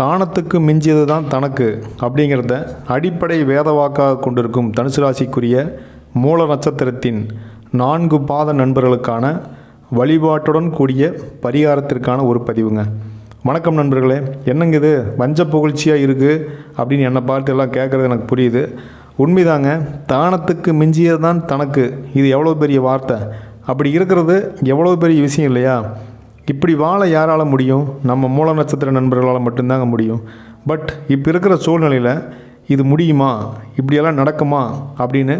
தானத்துக்கு மிஞ்சியது தான் தனக்கு அப்படிங்கிறத அடிப்படை வேதவாக்காக கொண்டிருக்கும் தனுசு ராசிக்குரிய மூல நட்சத்திரத்தின் நான்கு பாத நண்பர்களுக்கான வழிபாட்டுடன் கூடிய பரிகாரத்திற்கான ஒரு பதிவுங்க. வணக்கம் நண்பர்களே என்னங்க இது? வஞ்ச புகழ்ச்சியாக இருக்குது அப்படின்னு என்னை பார்த்து எல்லாம் கேட்குறது எனக்கு புரியுது. உண்மைதாங்க தானத்துக்கு மிஞ்சியது தான் தனக்கு. இது எவ்வளோ பெரிய வார்த்தை. அப்படி இருக்கிறது எவ்வளோ பெரிய விஷயம் இல்லையா? இப்படி வாழ யாரால் முடியும்? நம்ம மூல நட்சத்திர நண்பர்களால் மட்டும்தாங்க முடியும். பட் இப்போ இருக்கிற சூழ்நிலையில் இது முடியுமா? இப்படியெல்லாம் நடக்குமா? அப்படின்னு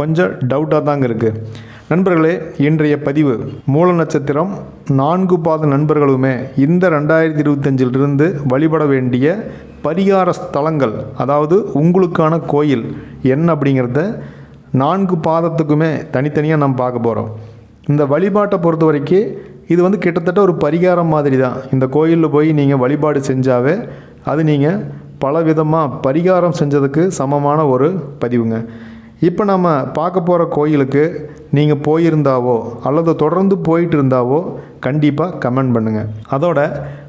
கொஞ்சம் டவுட்டாக தாங்க இருக்குது நண்பர்களே இன்றைய பதிவு மூல நட்சத்திரம் நான்கு பாத நண்பர்களுமே இந்த ரெண்டாயிரத்தி இருபத்தஞ்சிலிருந்து வழிபட வேண்டிய பரிகார ஸ்தலங்கள் அதாவது உங்களுக்கான கோயில் என்ன அப்படிங்கிறத நான்கு பாதத்துக்குமே தனித்தனியாக நம்ம பார்க்க போகிறோம் இந்த வழிபாட்டை பொறுத்த வரைக்கும் இது வந்து கிட்டத்தட்ட ஒரு பரிகாரம் மாதிரி தான் இந்த கோயிலில் போய் நீங்கள் வழிபாடு செஞ்சாவே அது நீங்கள் பல விதமாக பரிகாரம் செஞ்சதுக்கு சமமான ஒரு பதிவுங்க. இப்போ நம்ம பார்க்க போகிற கோயிலுக்கு நீங்கள் போயிருந்தாவோ அல்லது தொடர்ந்து போயிட்டு இருந்தாவோ கண்டிப்பாக கமெண்ட் பண்ணுங்கள் அதோட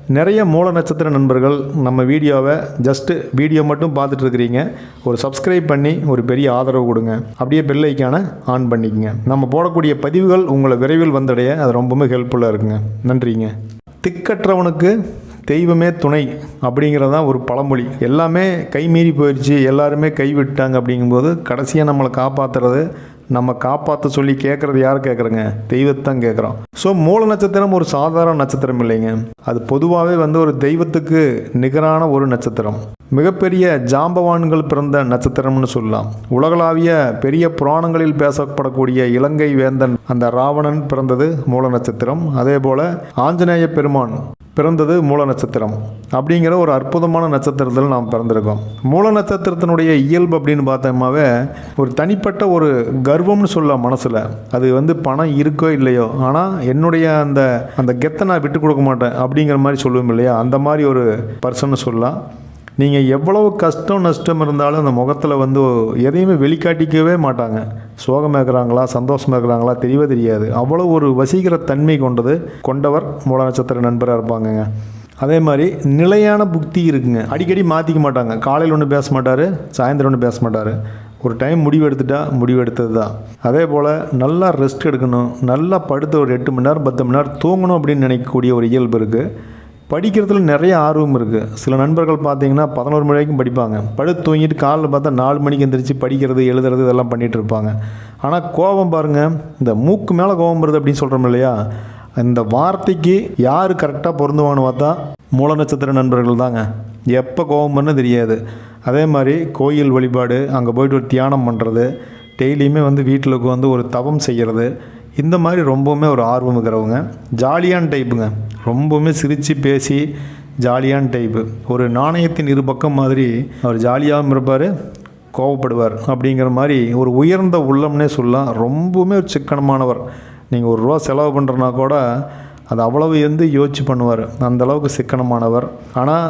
நிறைய மூல நட்சத்திர நண்பர்கள் நம்ம வீடியோவை ஜஸ்ட்டு வீடியோ மட்டும் பார்த்துட்டு இருக்கிறீங்க. ஒரு சப்ஸ்கிரைப் பண்ணி ஒரு பெரிய ஆதரவு கொடுங்க. அப்படியே பெல் ஆன் பண்ணிக்கங்க. நம்ம போடக்கூடிய பதிவுகள் உங்களை விரைவில் வந்தடைய அது ரொம்பவுமே ஹெல்ப்ஃபுல்லாக இருக்குங்க. நன்றிங்க. திக்கற்றவனுக்கு தெய்வமே துணை அப்படிங்கிறது தான் ஒரு பழமொழி. எல்லாமே கைமீறி போயிடுச்சு எல்லாருமே கைவிட்டாங்க அப்படிங்கும்போது கடைசியாக நம்மளை காப்பாற்றுறது நம்ம காப்பாற்ற சொல்லி கேட்குறது யார் கேட்குறங்க தெய்வத்தான் கேட்குறோம் ஸோ மூல நட்சத்திரம் ஒரு சாதாரண நட்சத்திரம் இல்லைங்க. அது பொதுவாகவே வந்து ஒரு தெய்வத்துக்கு நிகரான ஒரு நட்சத்திரம். மிகப்பெரிய ஜாம்பவான்கள் பிறந்த நட்சத்திரம்னு சொல்லலாம். உலகளாவிய பெரிய புராணங்களில் பேசப்படக்கூடிய இலங்கை வேந்தன் அந்த ராவணன் பிறந்தது மூல நட்சத்திரம். அதே போல் ஆஞ்சநேய பெருமான் பிறந்தது மூல நட்சத்திரம் அப்படிங்கிற ஒரு அற்புதமான நட்சத்திரத்தில் நாம் பிறந்திருக்கோம். மூல நட்சத்திரத்தினுடைய இயல்பு அப்படின்னு பார்த்தோமாவே ஒரு தனிப்பட்ட ஒரு கர்வம்னு சொல்லலாம் மனசில். அது வந்து பணம் இருக்கோ இல்லையோ. ஆனால் என்னுடைய அந்த அந்த கெத்தை நான் விட்டு கொடுக்க மாட்டேன் அப்படிங்கிற மாதிரி சொல்லுவோம் இல்லையா? அந்த மாதிரி ஒரு பர்சன் சொல்லலாம். நீங்கள் எவ்வளவு கஷ்டம் நஷ்டம் இருந்தாலும் அந்த முகத்தில் வந்து எதையுமே வெளிக்காட்டிக்கவே மாட்டாங்க. சோகமாக இருக்கிறாங்களா சந்தோஷமாக இருக்கிறாங்களா தெரியவே தெரியாது. அவ்வளோ ஒரு வசீகர தன்மை கொண்டது கொண்டவர் மூல நட்சத்திர நண்பராக இருப்பாங்கங்க. அதே மாதிரி நிலையான புக்தி இருக்குங்க. அடிக்கடி மாற்றிக்க மாட்டாங்க. காலையில் ஒன்று பேச மாட்டார் சாயந்தரம் ஒன்று பேச மாட்டார். ஒரு டைம் முடிவு எடுத்துட்டா முடிவு எடுத்தது தான் அதே போல் நல்லா ரெஸ்ட் எடுக்கணும் நல்லா படுத்து ஒரு எட்டு மணி நேரம் பத்து மணி நேரம் தூங்கணும் அப்படின்னு நினைக்கக்கூடிய ஒரு இயல்பு இருக்குது படிக்கிறதுல நிறைய ஆர்வம் இருக்குது சில நண்பர்கள் பார்த்தீங்கன்னா பதினோரு மணி வரைக்கும் படிப்பாங்க. படுத்து தூங்கிட்டு காலைல பார்த்தா நாலு மணிக்கு எந்திரிச்சு படிக்கிறது எழுதுறது இதெல்லாம் பண்ணிகிட்டு இருப்பாங்க. ஆனால் கோபம் பாருங்கள் இந்த மூக்கு மேலே கோபம் வருது அப்படின்னு சொல்கிறோம் இல்லையா? இந்த வார்த்தைக்கு யார் கரெக்டாக பொருந்துவான்னு பார்த்தா மூல நட்சத்திர நண்பர்கள் தாங்க. எப்போ கோபம் பண்ண தெரியாது. அதே மாதிரி கோயில் வழிபாடு அங்கே போயிட்டு ஒரு தியானம் பண்ணுறது டெய்லியுமே வந்து வீட்டில் வந்து ஒரு தவம் செய்கிறது இந்த மாதிரி ரொம்பவுமே ஒரு ஆர்வம் இருக்கிறவங்க. ஜாலியான டைப்புங்க ரொம்பவுமே சிரித்து பேசி ஜாலியான டைப்பு ஒரு நாணயத்தின் இரு பக்கம் மாதிரி அவர் ஜாலியாகவும் இருப்பார் கோவப்படுவார் அப்படிங்கிற மாதிரி ஒரு உயர்ந்த உள்ளம்னே சொல்லலாம். ரொம்பவுமே ஒரு சிக்கனமானவர். நீங்கள் ஒரு ரூபா செலவு பண்ணுறனா கூட அது அவ்வளவு எந்த யோசிச்சு பண்ணுவார். அந்தளவுக்கு சிக்கனமானவர். ஆனால்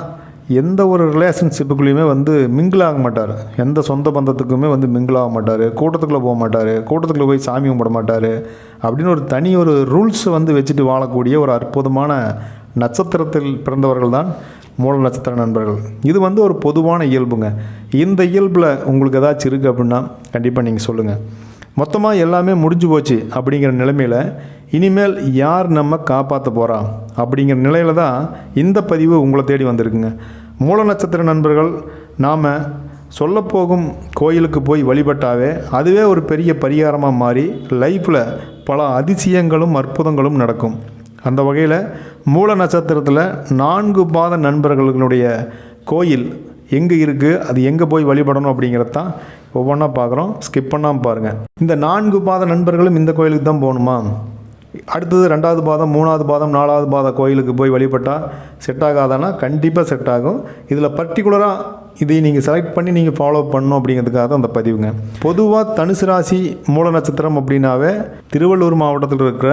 எந்த ஒரு ரிலேஷன்ஷிப்புக்குள்ளேயுமே வந்து மிங்கிள் ஆக மாட்டார். எந்த சொந்த பந்தத்துக்குமே வந்து மிங்கிள் ஆக மாட்டார். கூட்டத்துக்குள்ளே போக மாட்டார். கூட்டத்துக்குள்ளே போய் சாமி கும்பிட மாட்டார். அப்படின்னு ஒரு தனி ஒரு ரூல்ஸ் வந்து வச்சுட்டு வாழக்கூடிய ஒரு அற்புதமான நட்சத்திரத்தில் பிறந்தவர்கள் தான் மூல நட்சத்திர நண்பர்கள். இது வந்து ஒரு பொதுவான இயல்புங்க. இந்த இயல்பில் உங்களுக்கு ஏதாச்சும் இருக்குது அப்படின்னா கண்டிப்பாக நீங்கள் சொல்லுங்கள் மொத்தமாக எல்லாமே முடிஞ்சு போச்சு அப்படிங்கிற நிலைமையில் இனிமேல் யார் நம்ம காப்பாற்ற போகிறா அப்படிங்கிற நிலையில் தான் இந்த பதிவு உங்களை தேடி வந்திருக்குங்க. மூல நட்சத்திர நண்பர்கள் நாம் சொல்லப்போகும் கோயிலுக்கு போய் வழிபட்டாவே அதுவே ஒரு பெரிய பரிகாரமாக மாறி லைஃப்பில் பல அதிசயங்களும் அற்புதங்களும் நடக்கும். அந்த வகையில் மூல நட்சத்திரத்தில் நான்கு பாத நண்பர்களுடைய கோயில் எங்கே இருக்குது அது எங்கே போய் வழிபடணும் அப்படிங்கிறது தான் ஒவ்வொன்றா பார்க்குறோம். ஸ்கிப் பண்ணாமல் பாருங்கள் இந்த நான்கு பாத நண்பர்களும் இந்த கோயிலுக்கு தான் போகணுமா? அடுத்தது ரெண்டாவது பாதம் மூணாவது பாதம் நாலாவது பாத கோயிலுக்கு போய் வழிபட்டால் செட் ஆகாதானா? கண்டிப்பாக செட் ஆகும். இதில் பர்டிகுலராக இதை நீங்கள் செலக்ட் பண்ணி நீங்கள் ஃபாலோ பண்ணணும் அப்படிங்கிறதுக்காக தான் அந்த பதிவுங்க. பொதுவாக தனுசு ராசி மூல நட்சத்திரம் அப்படின்னாவே திருவள்ளூர் மாவட்டத்தில் இருக்கிற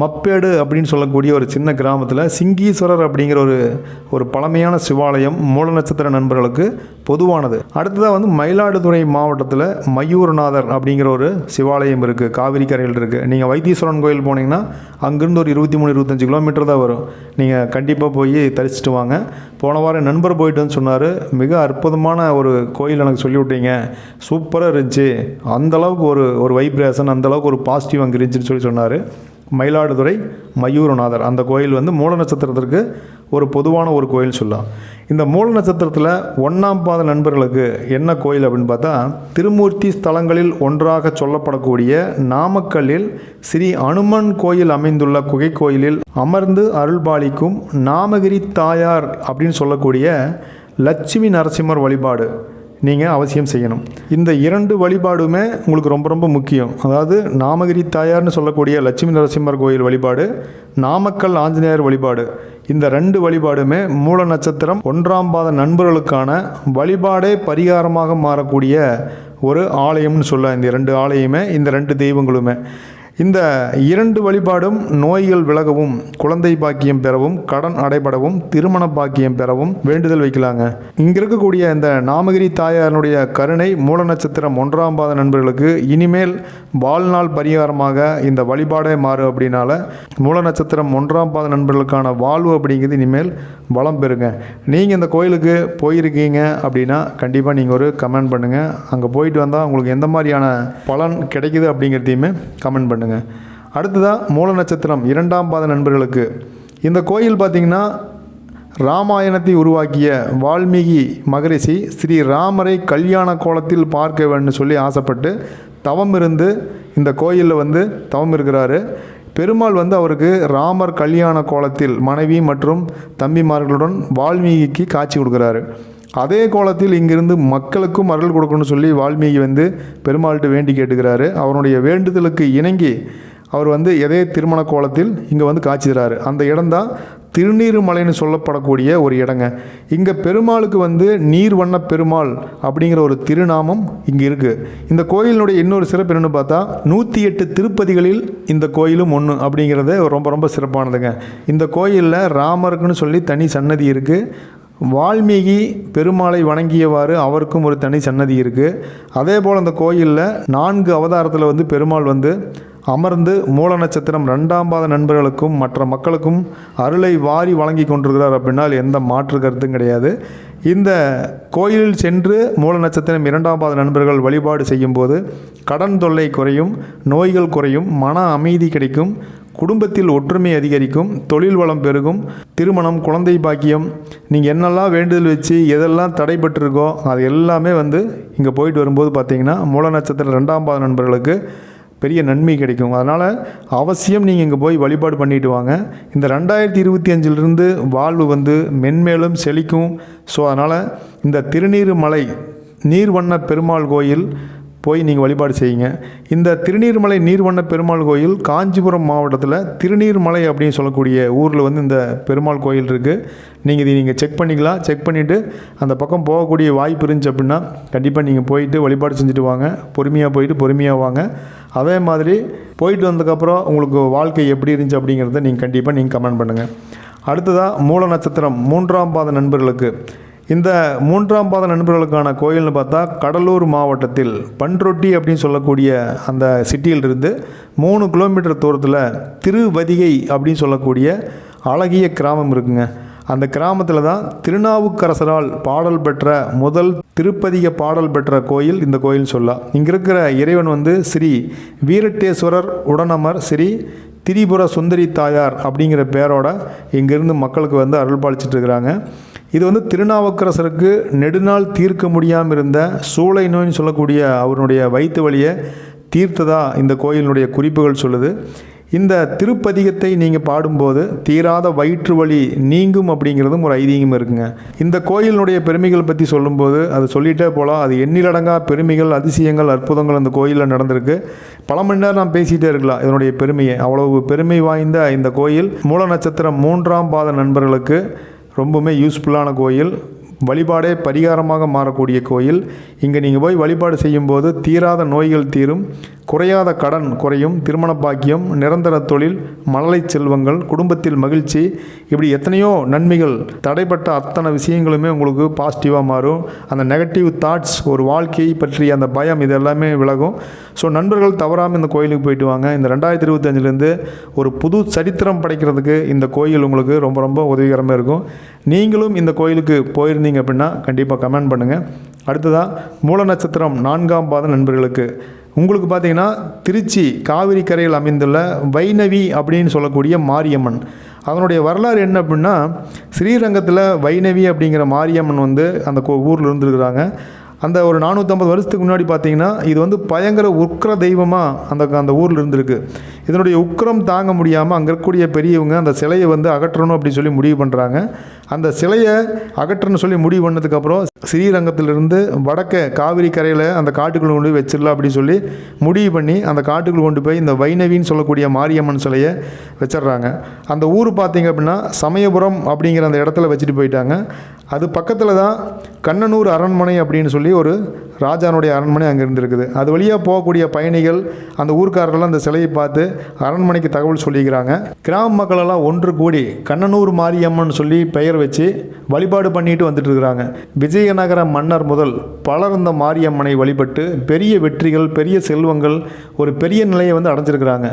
மப்பேடு அப்படின்னு சொல்லக்கூடிய ஒரு சின்ன கிராமத்தில் சிங்கீஸ்வரர் அப்படிங்கிற ஒரு ஒரு பழமையான சிவாலயம் மூல நட்சத்திர நண்பர்களுக்கு பொதுவானது. அடுத்ததாக வந்து மயிலாடுதுறை மாவட்டத்தில் மயூரநாதர் அப்படிங்கிற ஒரு சிவாலயம் இருக்குது காவிரி கரையில் இருக்குது நீங்கள் வைத்தீஸ்வரன் கோயில் போனீங்கன்னா அங்கேருந்து ஒரு இருபத்தி மூணு இருபத்தஞ்சு கிலோமீட்டர் தான் வரும். நீங்கள் கண்டிப்பாக போய் தரிசிட்டு வாங்க. போன வாரம் நண்பர் போயிட்டுன்னு சொன்னார். மிக அற்புதமான ஒரு கோயில் எனக்கு சொல்லிவிட்டீங்க சூப்பராக இருந்துச்சு. அந்த அளவுக்கு ஒரு ஒரு வைப்ரேஷன் அந்த அளவுக்கு ஒரு பாசிட்டிவ் அங்கே இருந்துச்சுன்னு சொல்லி சொன்னார். மயிலாடுதுறை மயூரநாதர். அந்த கோயில் வந்து மூல நட்சத்திரத்திற்கு ஒரு பொதுவான ஒரு கோயில் சொல்லலாம். இந்த மூல நட்சத்திரத்தில் ஒன்றாம் பாத நண்பர்களுக்கு என்ன கோயில் அப்படின்னு பார்த்தா திருமூர்த்தி ஸ்தலங்களில் ஒன்றாக சொல்லப்படக்கூடிய நாமக்கல்லில் ஸ்ரீ அனுமன் கோயில் அமைந்துள்ள குகை கோயிலில் அமர்ந்து அருள்பாலிக்கும் நாமகிரி தாயார் அப்படின்னு சொல்லக்கூடிய லட்சுமி நரசிம்மர் வழிபாடு. நீங்கள் அவசியம் செய்யணும். இந்த இரண்டு வழிபாடுமே உங்களுக்கு ரொம்ப ரொம்ப முக்கியம். அதாவது நாமகிரி தாயார்னு சொல்லக்கூடிய லட்சுமி நரசிம்மர் கோயில் வழிபாடு நாமக்கல் ஆஞ்சநேயர் வழிபாடு. இந்த ரெண்டு வழிபாடுமே மூல நட்சத்திரம் ஒன்றாம் பாத நண்பர்களுக்கான வழிபாடே பரிகாரமாக மாறக்கூடிய ஒரு ஆலயம்னு சொல்ல இந்த ரெண்டு ஆலயமே இந்த ரெண்டு தெய்வங்களுமே. இந்த இரண்டு வழிபாடும் நோய்கள் விலகவும் குழந்தை பாக்கியம் பெறவும் கடன் அடைபடவும் திருமண பாக்கியம் பெறவும் வேண்டுதல் வைக்கலாங்க. இங்கே இருக்கக்கூடிய இந்த நாமகிரி தாயாரனுடைய கருணை மூல நட்சத்திரம் ஒன்றாம் பாத நண்பர்களுக்கு இனிமேல் வாழ்நாள் பரிகாரமாக இந்த வழிபாடே மாறு அப்படின்னால மூல நட்சத்திரம் ஒன்றாம் பாத நண்பர்களுக்கான வாழ்வு அப்படிங்கிறது இனிமேல் வளம் பெறுங்க. நீங்கள் இந்த கோயிலுக்கு போயிருக்கீங்க அப்படின்னா கண்டிப்பாக நீங்கள் ஒரு கமெண்ட் பண்ணுங்கள் அங்கே போயிட்டு வந்தால் உங்களுக்கு எந்த மாதிரியான பலன் கிடைக்குது அப்படிங்கிறதையுமே கமெண்ட் பண்ணுங்கள் அடுத்ததாக மூல நட்சத்திரம் இரண்டாம் பாத நண்பர்களுக்கு. இந்த கோயில் பார்த்திங்கன்னா ராமாயணத்தை உருவாக்கிய வால்மீகி மகரிஷி ஸ்ரீ ராமரை கல்யாண கோலத்தில் பார்க்க வேண்டும் சொல்லி ஆசைப்பட்டு தவம் இருந்து இந்த கோயிலில் வந்து தவம் இருக்கிறாரு. பெருமாள் வந்து அவருக்கு ராமர் கல்யாண கோலத்தில் மனைவி மற்றும் தம்பிமார்களுடன் வால்மீகிக்கு காட்சி கொடுக்குறாரு. அதே கோலத்தில் இங்கிருந்து மக்களுக்கும் அருள் கொடுக்கணும்னு சொல்லி வால்மீகி வந்து பெருமாள்கிட்ட வேண்டி கேட்டுக்கிறாரு. அவருடைய வேண்டுதலுக்கு இணங்கி அவர் வந்து எதே திருமண கோலத்தில் இங்கே வந்து காட்சி தராரு அந்த இடம்தான் திருநீர்மலைன்னு சொல்லப்படக்கூடிய ஒரு இடங்க. இங்கே பெருமாளுக்கு வந்து நீர்வண்ண பெருமாள் அப்படிங்கிற ஒரு திருநாமம் இங்கே இருக்குது இந்த கோயிலினுடைய இன்னொரு சிறப்பு என்னென்னு பார்த்தா நூற்றி எட்டு திருப்பதிகளில் இந்த கோயிலும் ஒன்று அப்படிங்கிறது ரொம்ப ரொம்ப சிறப்பானதுங்க. இந்த கோயிலில் ராமருக்குன்னு சொல்லி தனி சன்னதி இருக்குது வால்மீகி பெருமாளை வணங்கியவாறு அவருக்கும் ஒரு தனி சன்னதி இருக்குது அதே போல் அந்த கோயிலில் நான்கு அவதாரத்தில் வந்து பெருமாள் வந்து அமர்ந்து மூல நட்சத்திரம் ரெண்டாம் பாத நண்பர்களுக்கும் மற்ற மக்களுக்கும் அருளை வாரி வழங்கி கொண்டிருக்கிறார் அப்படின்னால் எந்த மாற்று கருத்தும் கிடையாது. இந்த கோயிலில் சென்று மூல நட்சத்திரம் இரண்டாம் பாத நண்பர்கள் வழிபாடு செய்யும்போது கடன் தொல்லை குறையும் நோய்கள் குறையும் மன அமைதி கிடைக்கும். குடும்பத்தில் ஒற்றுமை அதிகரிக்கும் தொழில் வளம் பெருகும் திருமணம் குழந்தை பாக்கியம் நீங்கள் என்னெல்லாம் வேண்டுதல் வச்சு எதெல்லாம் தடைபட்டிருக்கோ அது எல்லாமே வந்து இங்கே போயிட்டு வரும்போது பார்த்தீங்கன்னா மூல நட்சத்திரம் ரெண்டாம் பாத நண்பர்களுக்கு பெரிய நன்மை கிடைக்கும். அதனால் அவசியம் நீங்கள் இங்கே போய் வழிபாடு பண்ணிட்டு வாங்க. இந்த ரெண்டாயிரத்தி இருபத்தி அஞ்சிலிருந்து வாழ்வு வந்து மென்மேலும் செழிக்கும். ஸோ அதனால் இந்த திருநீர் மலை நீர்வண்ண பெருமாள் கோயில் போய் நீங்கள் வழிபாடு செய்யுங்க. இந்த திருநீர்மலை நீர்வண்ண பெருமாள் கோயில் காஞ்சிபுரம் மாவட்டத்தில் திருநீர்மலை அப்படின்னு சொல்லக்கூடிய ஊரில் வந்து இந்த பெருமாள் கோயில் இருக்குது நீங்கள் இதை நீங்கள் செக் பண்ணிக்கலாம். செக் பண்ணிவிட்டு அந்த பக்கம் போகக்கூடிய வாய்ப்பு இருந்துச்சு அப்படின்னா கண்டிப்பாக நீங்கள் போயிட்டு வழிபாடு செஞ்சுட்டு வாங்க. பொறுமையாக போயிட்டு பொறுமையாக வாங்க. அதே மாதிரி போயிட்டு வந்ததுக்கப்புறம் உங்களுக்கு வாழ்க்கை எப்படி இருந்துச்சு அப்படிங்கிறத நீங்கள் கண்டிப்பாக நீங்கள் கமெண்ட் பண்ணுங்கள் அடுத்ததாக மூல நட்சத்திரம் மூன்றாம் பாத நண்பர்களுக்கு. இந்த மூன்றாம் பாத நண்பர்களுக்கான கோயில்னு பார்த்தா கடலூர் மாவட்டத்தில் பன்ரொட்டி அப்படின்னு சொல்லக்கூடிய அந்த சிட்டியிலிருந்து மூணு கிலோமீட்டர் தூரத்தில் திருவதிகை அப்படின்னு சொல்லக்கூடிய அழகிய கிராமம் இருக்குங்க. அந்த கிராமத்தில் தான் திருநாவுக்கரசரால் பாடல் பெற்ற முதல் திருப்பதிக பாடல் பெற்ற கோயில் இந்த கோயில் சொல்லலாம் இங்கே இருக்கிற இறைவன் வந்து ஸ்ரீ வீரட்டேஸ்வரர் உடனமர் ஸ்ரீ திரிபுர சுந்தரி தாயார் அப்படிங்கிற பேரோட இங்கேருந்து மக்களுக்கு வந்து அருள் பாலிச்சிட்டு இருக்கிறாங்க. இது வந்து திருநாவுக்கரசருக்கு நெடுநாள் தீர்க்க முடியாமல் இருந்த சூளை நோய்னு சொல்லக்கூடிய அவருடைய வயிற்று வழியை தீர்த்ததா இந்த கோயிலினுடைய குறிப்புகள் சொல்லுது. இந்த திருப்பதிகத்தை நீங்கள் பாடும்போது தீராத வயிற்று வலி நீங்கும் அப்படிங்கிறதும் ஒரு ஐதீகம் இருக்குங்க. இந்த கோயிலினுடைய பெருமைகள் பற்றி சொல்லும்போது அது சொல்லிகிட்டே போகலாம் அது எண்ணிலடங்கா பெருமைகள் அதிசயங்கள் அற்புதங்கள் அந்த கோயிலில் நடந்திருக்கு. பல மணி நேரம் நான் பேசிகிட்டே இருக்கலாம் இதனுடைய பெருமையை. அவ்வளவு பெருமை வாய்ந்த இந்த கோயில் மூல நட்சத்திரம் மூன்றாம் பாத நண்பர்களுக்கு ரொம்பவுமே யூஸ்ஃபுல்லான கோயில். வழிபாடே பரிகாரமாக மாறக்கூடிய கோயில். இங்கே நீங்கள் போய் வழிபாடு செய்யும்போது தீராத நோய்கள் தீரும். குறையாத கடன் குறையும். திருமண பாக்கியம் நிரந்தர தொழில் மழலை செல்வங்கள் குடும்பத்தில் மகிழ்ச்சி. இப்படி எத்தனையோ நன்மைகள் தடைப்பட்ட அத்தனை விஷயங்களுமே உங்களுக்கு பாசிட்டிவாக மாறும். அந்த நெகட்டிவ் தாட்ஸ் ஒரு வாழ்க்கையை பற்றிய அந்த பயம் இது எல்லாமே விலகும். ஸோ நண்பர்கள் தவறாமல் இந்த கோயிலுக்கு போயிட்டு வாங்க. இந்த ரெண்டாயிரத்தி இருபத்தஞ்சிலேருந்து ஒரு புது சரித்திரம் படைக்கிறதுக்கு இந்த கோயில் உங்களுக்கு ரொம்ப ரொம்ப உதவிகரமாக இருக்கும். நீங்களும் இந்த கோயிலுக்கு போயிருந்தீங்க அப்படின்னா கண்டிப்பாக கமெண்ட் பண்ணுங்கள் அடுத்ததாக மூல நட்சத்திரம் நான்காம் பாத நண்பர்களுக்கு. உங்களுக்கு பார்த்தீங்கன்னா திருச்சி காவிரி கரையில் அமைந்துள்ள வைணவி அப்படின்னு சொல்லக்கூடிய மாரியம்மன். அதனுடைய வரலாறு என்ன அப்படின்னா ஸ்ரீரங்கத்தில் வைணவி அப்படிங்கிற மாரியம்மன் வந்து அந்த கோ ஊரில் இருந்துருக்குறாங்க. அந்த ஒரு நானூற்றம்பது வருஷத்துக்கு முன்னாடி பார்த்தீங்கன்னா இது வந்து பயங்கர உக்கிர தெய்வமாக அந்த அந்த ஊரில் இருந்திருக்கு. இதனுடைய உக்ரம் தாங்க முடியாமல் அங்கே இருக்கக்கூடிய பெரியவங்க அந்த சிலையை வந்து அகற்றணும் அப்படின்னு சொல்லி முடிவு பண்ணுறாங்க அந்த சிலையை அகற்றணும்னு சொல்லி முடிவு பண்ணதுக்கப்புறம் ஸ்ரீரங்கத்திலிருந்து வடக்க காவிரி கரையில் அந்த காட்டுக்குள்ள கொண்டு போய் வச்சிடலாம் அப்படின்னு சொல்லி முடிவு பண்ணி அந்த காட்டுக்குள் கொண்டு போய் இந்த வைணவின்னு சொல்லக்கூடிய மாரியம்மன் சிலையை வச்சிடுறாங்க. அந்த ஊர் பார்த்திங்க அப்படின்னா சமயபுரம் அப்படிங்கிற அந்த இடத்துல வச்சுட்டு போயிட்டாங்க. அது பக்கத்தில் தான் கண்ணனூர் அரண்மனை அப்படின்னு சொல்லி ஒரு ராஜானுடைய அரண்மனை அங்கே இருந்திருக்குது. அது வழியாக போகக்கூடிய பயணிகள் அந்த ஊர்க்காரர்கள்லாம் அந்த சிலையை பார்த்து அரண்மனைக்கு தகவல் சொல்லிக்கிறாங்க. கிராம மக்களெல்லாம் ஒன்று கூடி கண்ணனூர் மாரியம்மன் சொல்லி பெயர் வச்சு வழிபாடு பண்ணிட்டு வந்துட்டு இருக்கிறாங்க. விஜயநகர மன்னர் முதல் பலர் இந்த மாரியம்மனை வழிபட்டு பெரிய வெற்றிகள் பெரிய செல்வங்கள் ஒரு பெரிய நிலையை வந்து அடைஞ்சிருக்கிறாங்க.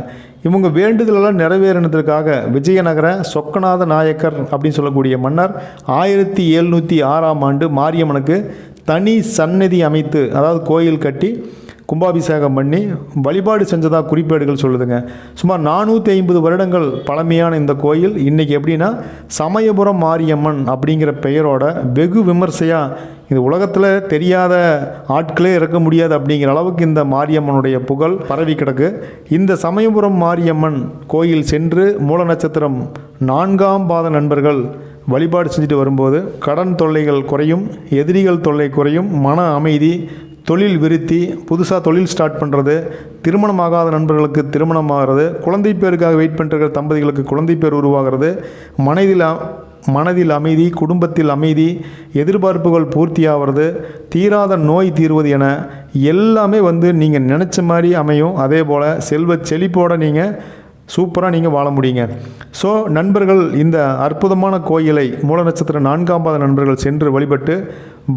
இவங்க வேண்டுதலெல்லாம் நிறைவேறினதற்காக விஜயநகர சொக்கநாத நாயக்கர் அப்படின்னு சொல்லக்கூடிய மன்னர் ஆயிரத்தி எழுநூற்றி ஆறாம் ஆண்டு மாரியம்மனுக்கு தனி சந்நிதி அமைத்து அதாவது கோயில் கட்டி கும்பாபிஷேகம் பண்ணி வழிபாடு செஞ்சதாக குறிப்பேடுகள் சொல்லுதுங்க. சுமார் நானூற்றி ஐம்பது வருடங்கள் பழமையான இந்த கோயில் இன்றைக்கி எப்படின்னா சமயபுரம் மாரியம்மன் அப்படிங்கிற பெயரோட வெகு விமர்சையாக இது உலகத்தில் தெரியாத ஆட்களே இருக்க முடியாது அப்படிங்கிற அளவுக்கு இந்த மாரியம்மனுடைய புகழ் பரவி கிடக்கு. இந்த சமயபுரம் மாரியம்மன் கோயில் சென்று மூல நட்சத்திரம் நான்காம் பாத நண்பர்கள் வழிபாடு செஞ்சுட்டு வரும்போது கடன் தொல்லைகள் குறையும் எதிரிகள் தொல்லை குறையும் மன அமைதி தொழில் விருத்தி புதுசாக தொழில் ஸ்டார்ட் பண்ணுறது திருமணமாகாத நண்பர்களுக்கு திருமணம் ஆகிறது குழந்தை பேருக்காக வெயிட் பண்ணுற தம்பதிகளுக்கு குழந்தை பேர் உருவாகிறது மனதில் மனதில் அமைதி குடும்பத்தில் அமைதி எதிர்பார்ப்புகள் பூர்த்தியாகிறது தீராத நோய் தீர்வது என எல்லாமே வந்து நீங்கள் நினச்ச மாதிரி அமையும். அதே போல் செல்வ செழிப்போடு நீங்கள் சூப்பராக நீங்கள் வாழ முடியுங்க. ஸோ நண்பர்கள் இந்த அற்புதமான கோயிலை மூல நட்சத்திர நான்காம் பாத நண்பர்கள் சென்று வழிபட்டு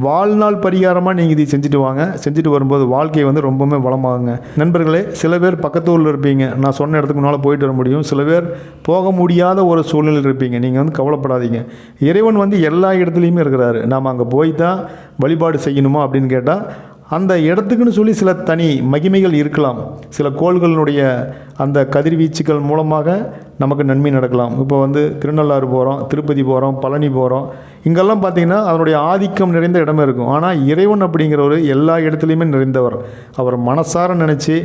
வாழ்நாள் பரிகாரமாக நீங்கள் இதை செஞ்சுட்டு வாங்க. செஞ்சுட்டு வரும்போது வாழ்க்கை வந்து ரொம்பவுமே வளமாகுங்க. நண்பர்களே சில பேர் பக்கத்து ஊரில் இருப்பீங்க. நான் சொன்ன இடத்துக்கு முன்னால் போயிட்டு வர முடியும். சில பேர் போக முடியாத ஒரு சூழ்நிலையில் இருப்பீங்க. நீங்கள் வந்து கவலைப்படாதீங்க. இறைவன் வந்து எல்லா இடத்துலையுமே இருக்கிறாரு. நாம் அங்கே போய் தான் வழிபாடு செய்யணுமா அப்படின்னு கேட்டால் அந்த இடத்துக்குன்னு சொல்லி சில தனி மகிமைகள் இருக்கலாம். சில கோள்களினுடைய அந்த கதிர்வீச்சுகள் மூலமாக நமக்கு நன்மை நடக்கலாம். இப்போ வந்து திருநள்ளாறு போகிறோம் திருப்பதி போகிறோம் பழனி போகிறோம் இங்கெல்லாம் பார்த்திங்கன்னா அதனுடைய ஆதிக்கம் நிறைந்த இடமே இருக்கும். ஆனால் இறைவன் அப்படிங்கிறவர் எல்லா இடத்துலையுமே நிறைந்தவர். அவர் மனசார நினச்சி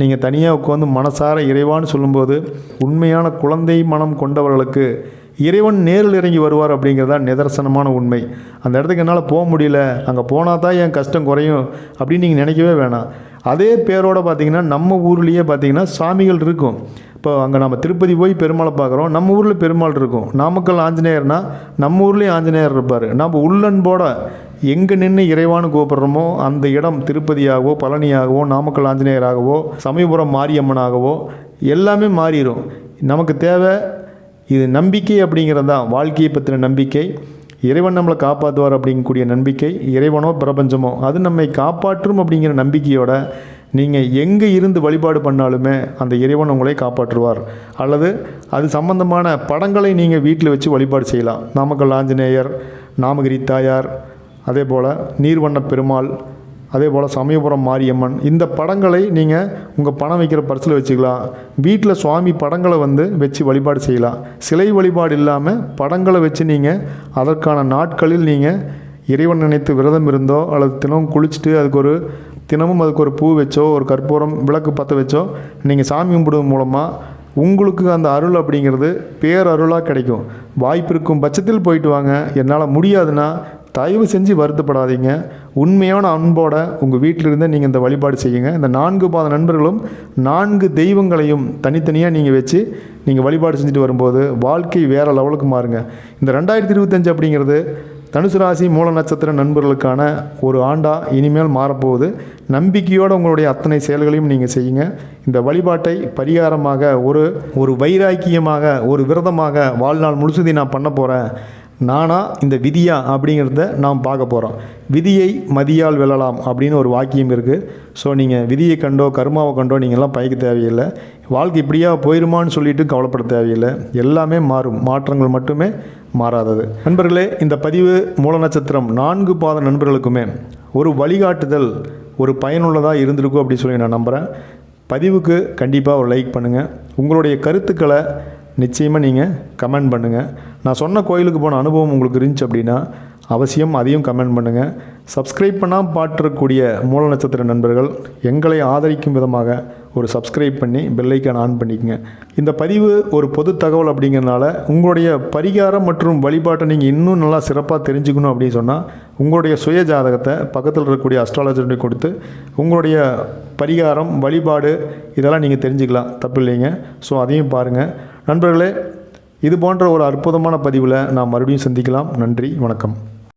நீங்கள் தனியாக உட்காந்து மனசார இறைவான்னு சொல்லும்போது உண்மையான குழந்தை மனம் கொண்டவர்களுக்கு இறைவன் நேரில் இறங்கி வருவார் அப்படிங்கிறதா நிதர்சனமான உண்மை. அந்த இடத்துக்கு என்னால் போக முடியல. அங்கே போனால் தான் என் கஷ்டம் குறையும் அப்படின்னு நீங்கள் நினைக்கவே வேணாம். அதே பேரோட பார்த்தீங்கன்னா நம்ம ஊர்லேயே பார்த்தீங்கன்னா சாமிகள் இருக்கும். இப்போ அங்கே நம்ம திருப்பதி போய் பெருமாளை பார்க்குறோம் நம்ம ஊரில் பெருமாள் இருக்கும். நாமக்கல் ஆஞ்சநேயர்னா நம்ம ஊர்லேயும் ஆஞ்சநேயர் இருப்பார். நம்ம உள்ளன்போட எங்கே நின்று இறைவான்னு கூப்பிட்றோமோ அந்த இடம் திருப்பதியாகவோ பழனியாகவோ நாமக்கல் ஆஞ்சநேயராகவோ சமயபுரம் மாரியம்மனாகவோ எல்லாமே மாறிடும் நமக்கு தேவை இது நம்பிக்கை அப்படிங்கிறது தான். வாழ்க்கையை பற்றின நம்பிக்கை. இறைவன் நம்மளை காப்பாற்றுவார் அப்படிங்கக்கூடிய நம்பிக்கை. இறைவனோ பிரபஞ்சமோ அது நம்மை காப்பாற்றும் அப்படிங்கிற நம்பிக்கையோட நீங்கள் எங்கே இருந்து வழிபாடு பண்ணாலுமே அந்த இறைவன் உங்களை காப்பாற்றுவார். அல்லது அது சம்பந்தமான படங்களை நீங்கள் வீட்டில் வச்சு வழிபாடு செய்யலாம். நாமக்கல் ஆஞ்சநேயர் நாமகிரி தாயார் அதே போல் நீர்வண்ண பெருமாள் அதே போல் சமயபுரம் மாரியம்மன் இந்த படங்களை நீங்கள் உங்கள் பணம் வைக்கிற பரிசில் வச்சுக்கலாம். வீட்டில் சுவாமி படங்களை வந்து வச்சு வழிபாடு செய்யலாம். சிலை வழிபாடு இல்லாமல் படங்களை வச்சு நீங்கள் அதற்கான நாட்களில் நீங்கள் இறைவன் நினைத்து விரதம் இருந்தோ அல்லது தினமும் குளிச்சுட்டு அதுக்கு ஒரு தினமும் அதுக்கு ஒரு பூ வச்சோ ஒரு கற்பூரம் விளக்கு பற்ற வச்சோ நீங்கள் சாமி கும்பிடுவது மூலமாக உங்களுக்கு அந்த அருள் அப்படிங்கிறது பேரருளாக கிடைக்கும். வாய்ப்பு இருக்கும் பட்சத்தில் போயிட்டு வாங்க. என்னால் முடியாதுன்னா தயவு செஞ்சு வருத்தப்படாதீங்க. உண்மையான அன்போட உங்கள் வீட்டிலிருந்தே நீங்கள் இந்த வழிபாடு செய்யுங்க. இந்த நான்கு பாத நண்பர்களும் நான்கு தெய்வங்களையும் தனித்தனியாக நீங்கள் வச்சு நீங்கள் வழிபாடு செஞ்சுட்டு வரும்போது வாழ்க்கை வேறு லெவலுக்கு மாறுங்க. இந்த ரெண்டாயிரத்தி இருபத்தஞ்சு அப்படிங்கிறது தனுசு ராசி மூல நட்சத்திர நண்பர்களுக்கான ஒரு ஆண்டா இனிமேல் மாறப்போகுது. நம்பிக்கையோடு உங்களுடைய அத்தனை செயல்களையும் நீங்கள் செய்யுங்க. இந்த வழிபாட்டை பரிகாரமாக ஒரு ஒரு வைராக்கியமாக ஒரு விரதமாக வாழ்நாள் முழுசுதி நான் பண்ண போகிறேன் நானா இந்த விதியா அப்படிங்கிறத நாம் பார்க்க போகிறோம் விதியை மதியால் வெல்லலாம் அப்படின்னு ஒரு வாக்கியம் இருக்குது ஸோ நீங்கள் விதியை கண்டோ கருமாவை கண்டோ நீங்கள்லாம் பயக்க தேவையில்லை. வாழ்க்கை இப்படியா போயிருமான்னு சொல்லிட்டு கவலைப்பட தேவையில்லை. எல்லாமே மாறும். மாற்றங்கள் மட்டுமே மாறாதது. நண்பர்களே இந்த பதிவு மூல நட்சத்திரம் நான்கு பாத நண்பர்களுக்குமே ஒரு வழிகாட்டுதல் ஒரு பயனுள்ளதாக இருந்திருக்கும் அப்படின்னு சொல்லி நான் நம்புகிறேன் பதிவுக்கு கண்டிப்பாக ஒரு லைக் பண்ணுங்கள் உங்களுடைய கருத்துக்களை நிச்சயமாக நீங்கள் கமெண்ட் பண்ணுங்கள் நான் சொன்ன கோயிலுக்கு போன அனுபவம் உங்களுக்கு இருந்துச்சு அப்படின்னா அவசியம் அதையும் கமெண்ட் பண்ணுங்கள் சப்ஸ்கிரைப் பண்ணால் பாட்டிருக்கக்கூடிய மூல நட்சத்திர நண்பர்கள் எங்களை ஆதரிக்கும் விதமாக ஒரு சப்ஸ்கிரைப் பண்ணி பெல்லைக்கான் ஆன் பண்ணிக்கங்க. இந்த பதிவு ஒரு பொது தகவல் அப்படிங்கிறனால உங்களுடைய பரிகாரம் மற்றும் வழிபாட்டை நீங்கள் இன்னும் நல்லா சிறப்பாக தெரிஞ்சுக்கணும் அப்படின்னு சொன்னால் உங்களுடைய சுய ஜாதகத்தை பக்கத்தில் இருக்கக்கூடிய அஸ்ட்ராலஜர்கிட்ட கொடுத்து உங்களுடைய பரிகாரம் வழிபாடு இதெல்லாம் நீங்கள் தெரிஞ்சுக்கலாம். தப்பு இல்லைங்க. ஸோ அதையும் பாருங்கள் நண்பர்களே இது போன்ற ஒரு அற்புதமான பதிவில் நாம் மறுபடியும் சந்திக்கலாம். நன்றி வணக்கம்.